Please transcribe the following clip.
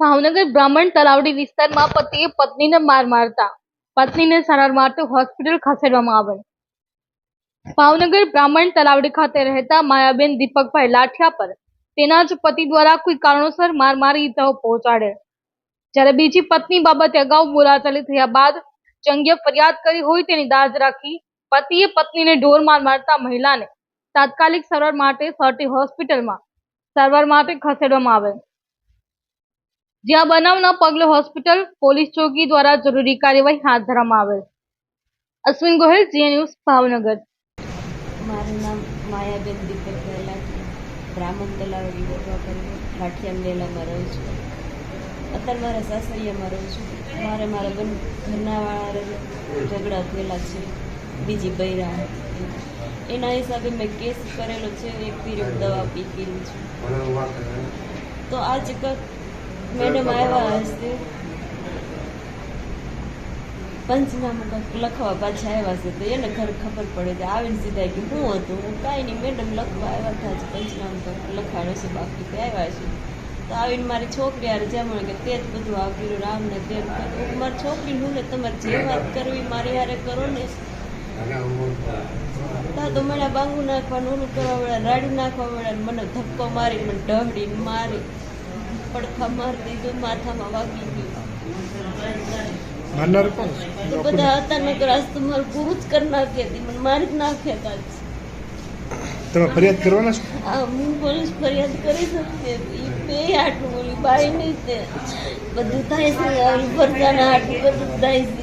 ભાવનગર બ્રાહ્મણ તલાવડી વિસ્તારમાં પતિએ પત્નીને માર મારતા. પત્નીને સારવાર માટે હોસ્પિટલ ખસેડવામાં આવેલ. ભાવનગર બ્રાહ્મણ તલાવડી ખાતે રહેતા માયાબેન દીપકભાઈ લાઠિયા પર તેના જ પતિ દ્વારા કોઈ કારણોસર માર મારી ઇજાઓ પહોંચાડે. જ્યારે બીજી પત્ની બાબતે અગાઉ બોલાચાલી થયા બાદ જંગે ફરિયાદ કરી હોય તેની દાજ રાખી પતિએ પત્નીને ઢોર માર મારતા મહિલાને તાત્કાલિક સારવાર માટે સર્ટી હોસ્પિટલમાં સારવાર માટે ખસેડવામાં આવેલ. જ્યાં બનાવના પગલે હોસ્પિટલ પોલીસ ચોકી દ્વારા જરૂરી કાર્યવાહી હાથ ધરવામાં આવેલ. અશ્વિન ગોહિલ જી ન્યૂઝ ભાવનગર. મારું નામ માયાબેન દીપકભાઈ છે. બ્રાહ્મણ તલાવડી મોટવા કરી લાઠિયા મેલામાં રહું છું. અત્યારે મારા સાસરિયામાં રહું છું. મારે મારા બન ઘરનાવાળા ઝઘડા થયેલા છે. બીજી બૈરા. એના હિસાબે મેં કેસ કરેલો છે. એક પીરિયડ દવા પી ગયેલી છું. તો આ કક મેડમ આવ્યા હશે. પંચનામું કંઈક લખવા પાછા આવ્યા છે તો એને ઘર ખબર પડે કે આવીને સીધા કે હું હતું? હું કાંઈ નહીં મેડમ લખવા આવ્યા હતા જ પંચનામું તો લખાડો છે બાકી તે આવ્યા છે તો આવીને મારી છોકરી આરે જેમ કે તે જ બધું આ રામને રામ ને તેમ કર્યું. મારી છોકરી હું ને તમારે જે વાત કરવી મારી હારે કરો ને. તા તો મને બાંગુ નાખવાનું ઓલું કરવા વળ્યા રાડી નાખવા વળ્યા મને ધક્કો મારી મને ઢહડીને મારી. પડખા મારી દીધું માથામાં વાગી ગયું? તો બધા હતા ને આજ તો મારું પૂરું જ કરી નાખી હતી મને મારી જ નાખ્યા હતા તમે ફરિયાદ કરવાના છો? હા હું પોલીસ ફરિયાદ કરી શકતી બે આટલું બોલી બાઈ નહીં તે બધું થાય છે ફરજાના આટલું બધું થાય છે.